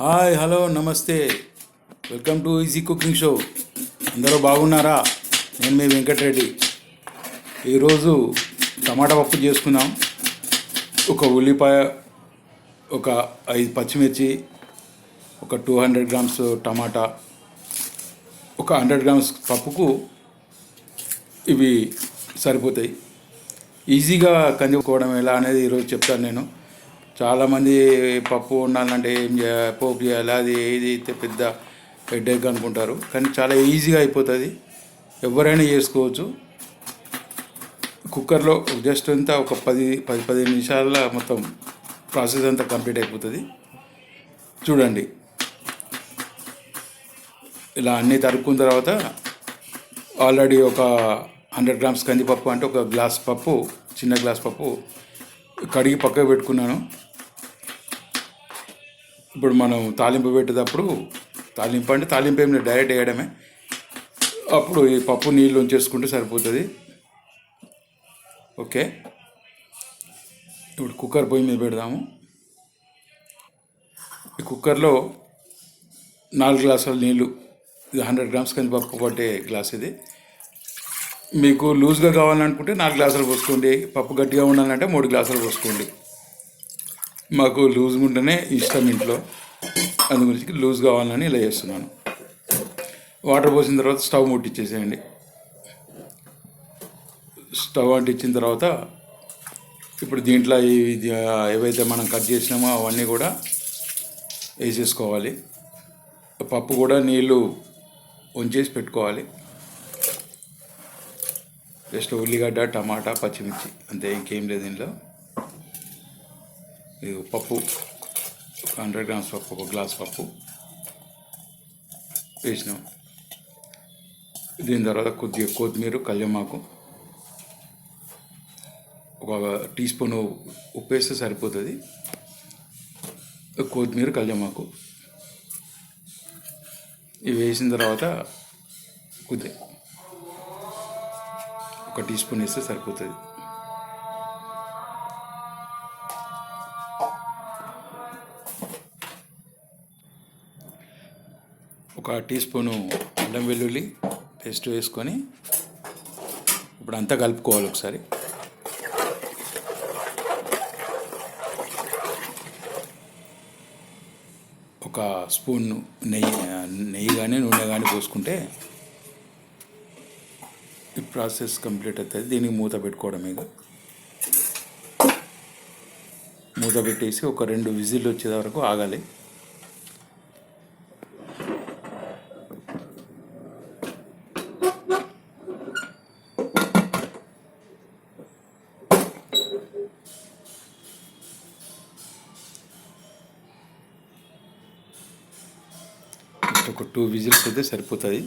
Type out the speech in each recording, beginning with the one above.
Hi hello నమస్తే. Welcome to easy cooking show. అందరూ బాగున్నారా? నేను మీ వెంకటరెడ్డి. ఈరోజు టమాటా పప్పు చేసుకుందాం. ఒక ఉల్లిపాయ ఒక ఐదు పచ్చిమిర్చి ఒక టూ హండ్రెడ్ గ్రామ్స్ టమాటా ఒక హండ్రెడ్ గ్రామ్స్ పప్పుకు ఇవి సరిపోతాయి. ఈజీగా కందుకోవడం ఎలా అనేది ఈరోజు చెప్తాను నేను. చాలామంది పప్పు వండాలంటే ఏం చేయాలి పోపు చేయాలి అది ఏది అయితే పెద్ద హెడ్డేక్ అనుకుంటారు. కానీ చాలా ఈజీగా అయిపోతుంది. ఎవరైనా చేసుకోవచ్చు. కుక్కర్లో జస్ట్ అంతా ఒక పది పది పదిహేను నిమిషాల మొత్తం ప్రాసెస్ అంతా కంప్లీట్ అయిపోతుంది. చూడండి. ఇలా అన్నీ తరుక్కున్న తర్వాత ఆల్రెడీ ఒక హండ్రెడ్ గ్రామ్స్ కందిపప్పు అంటే ఒక గ్లాస్ పప్పు చిన్న గ్లాస్ పప్పు కడిగి పక్కకు పెట్టుకున్నాను. ఇప్పుడు మనం తాలింపు పెట్టేటప్పుడు తాలింపు అంటే తాలింపు ఏం లేదు డైరెక్ట్ వేయడమే. అప్పుడు ఈ పప్పు నీళ్ళు ఉంచేసుకుంటే సరిపోతుంది. ఓకే. ఇప్పుడు కుక్కర్ పొయ్యి మీద పెడదాము. ఈ కుక్కర్లో నాలుగు గ్లాసుల నీళ్ళు ఇది హండ్రెడ్ గ్రామ్స్ కందిపప్పు పట్టే గ్లాస్ ఇది. మీకు లూజ్గా కావాలనుకుంటే నాలుగు గ్లాసులు పోసుకోండి పప్పు గట్టిగా ఉండాలంటే మూడు గ్లాసులు పోసుకోండి. మాకు లూజ్గా ఉంటేనే ఇష్టం ఇంట్లో. అందు గురించి లూజ్ కావాలని ఇలా చేస్తున్నాను. వాటర్ పోసిన తర్వాత స్టవ్ ముట్టించేసేయండి స్టవ్ అంటించిన తర్వాత ఇప్పుడు దీంట్లో ఇది, ఏవైతే మనం కట్ చేసినామో అవన్నీ కూడా వేసేసుకోవాలి. పప్పు కూడా నీళ్ళు ఉంచేసి పెట్టుకోవాలి. జస్ట్ ఉల్లిగడ్డ టమాటా పచ్చిమిర్చి. అంతే ఇంకేం లేదు దీంట్లో. ఇది పప్పు. ఒక హండ్రెడ్ గ్రామ్స్ పప్పు ఒక గ్లాస్ పప్పు. వేసినాం. దీని తర్వాత కొద్దిగా కొత్తిమీర కళ్యమాకు. ఒక టీ స్పూన్ ఉప్పు వేస్తే సరిపోతుంది. కొత్తిమీర కళ్యమాకు. ఇవి వేసిన తర్వాత కొద్దిగా ఒక టీ స్పూన్ వేస్తే సరిపోతుంది. ఒక టీ స్పూను అల్లం వెల్లుల్లి పేస్ట్ వేసుకొని ఇప్పుడు అంతా కలుపుకోవాలి ఒకసారి. ఒక స్పూన్ నెయ్యి నెయ్యి కానీ నూనె కానీ పోసుకుంటే ఈ ప్రాసెస్ కంప్లీట్ అవుతుంది. దీనికి మూత పెట్టుకోవడం ఇక. మూత పెట్టేసి ఒక రెండు విజిల్ వచ్చే వరకు ఆగాలి. ఒక టూ విజిల్స్ అయితే సరిపోతుంది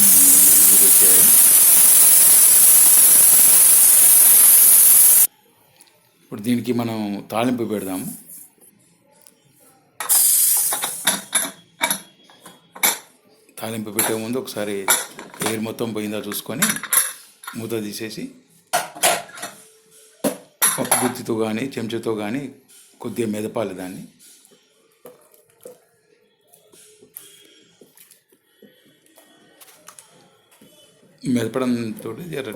విజిల్ వచ్చాయి ఇప్పుడు దీనికి మనం తాలింపు పెడదాము. తాలింపు పెట్టే ముందు ఒకసారి ఎయిర్ మొత్తం పోయిందా చూసుకొని మూత తీసేసి పప్పు గుత్తితో కానీ చెంచాతో కానీ కొద్దిగా మెదపాలి దాన్ని. మెదపడంతో జర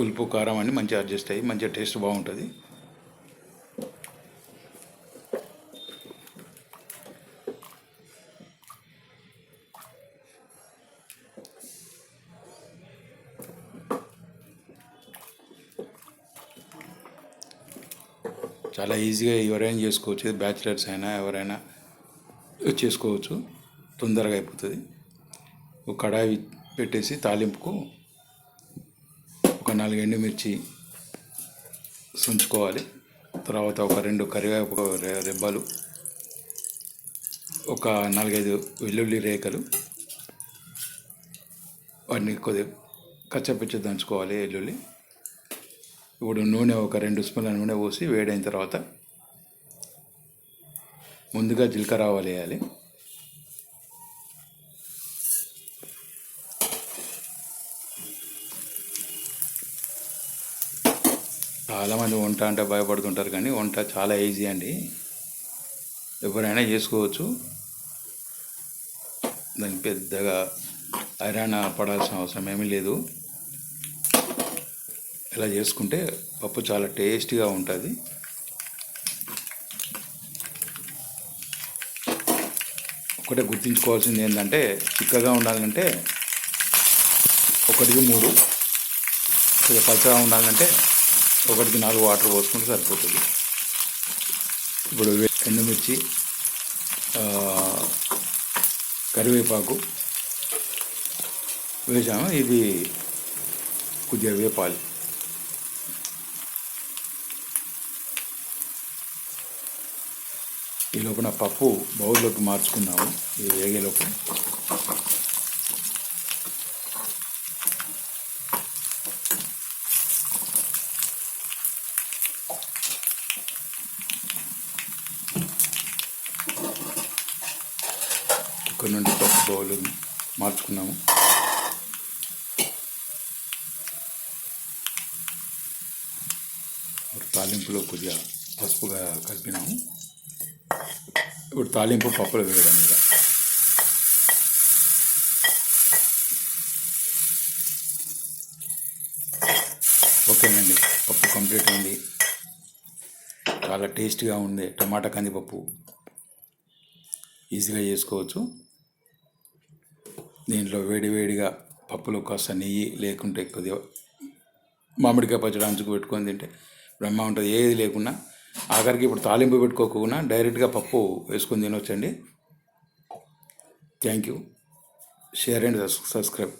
పులుపు కారం అన్నీ మంచిగా అడ్జస్ట్ అయ్యి మంచిగా టేస్ట్ బాగుంటుంది. చాలా ఈజీగా ఎవరైనా చేసుకోవచ్చు. బ్యాచిలర్స్ అయినా ఎవరైనా చేసుకోవచ్చు. తొందరగా అయిపోతుంది. ఒక కడాయి పెట్టేసి తాలింపుకు ఒక నాలుగు ఎండుమిర్చి సుంచుకోవాలి తర్వాత ఒక రెండు కరివేపాకు రెబ్బలు ఒక నాలుగైదు వెల్లుల్లి రేఖలు వాటిని కొద్దిగా కచ్చపిచ్చ దంచుకోవాలి వెల్లుల్లి. ఇప్పుడు నూనె ఒక రెండు స్పూన్ల నూనె పోసి వేడైన తర్వాత ముందుగా జీలకర్ర ఆవాలు వేయాలి. చాలామంది వంట అంటే భయపడుతుంటారు కానీ వంట చాలా ఈజీ అండి. ఎవరైనా చేసుకోవచ్చు. దానికి పెద్దగా ఐరాణ పడాల్సిన అవసరం ఏమీ లేదు. ఇలా చేసుకుంటే పప్పు చాలా టేస్టీగా ఉంటుంది. ఒకటే గుర్తుంచుకోవాల్సింది ఏంటంటే చిక్కగా ఉండాలంటే ఒకటికి మూడు పచ్చగా ఉండాలంటే ఒకటికి నాలుగు వాటర్ పోసుకుంటే సరిపోతుంది. ఇప్పుడు వే- ఎండుమిర్చి కరివేపాకు వేసాము. ఇది కొద్దిగా వేపాలి. ఈ లోపల పప్పు బౌల్లోకి మార్చుకున్నాము ఇది వేగేలోపు కుక్కర్ నుండి పప్పు బౌల్ మార్చుకున్నాము. ఇప్పుడు తాలింపులో కొద్దిగా పసుపుగా కలిపినాము. ఇప్పుడు తాలింపు పప్పులు వేయడం మీద ఓకేనండి పప్పు కంప్లీట్ అయింది. చాలా టేస్ట్గా ఉంది. టమాటా కందిపప్పు. ఈజీగా చేసుకోవచ్చు. దీంట్లో వేడివేడిగా పప్పులో కాస్త నెయ్యి లేకుంటే కొద్దిగా మామిడికాయ పచ్చడి అంచుకు పెట్టుకొని తింటే బ్రహ్మ ఉంటుంది. ఏది లేకున్నా ఆఖరికి ఇప్పుడు తాలింపు పెట్టుకోకుండా డైరెక్ట్గా పప్పు వేసుకొని తినొచ్చండి. Thank you. Share and subscribe.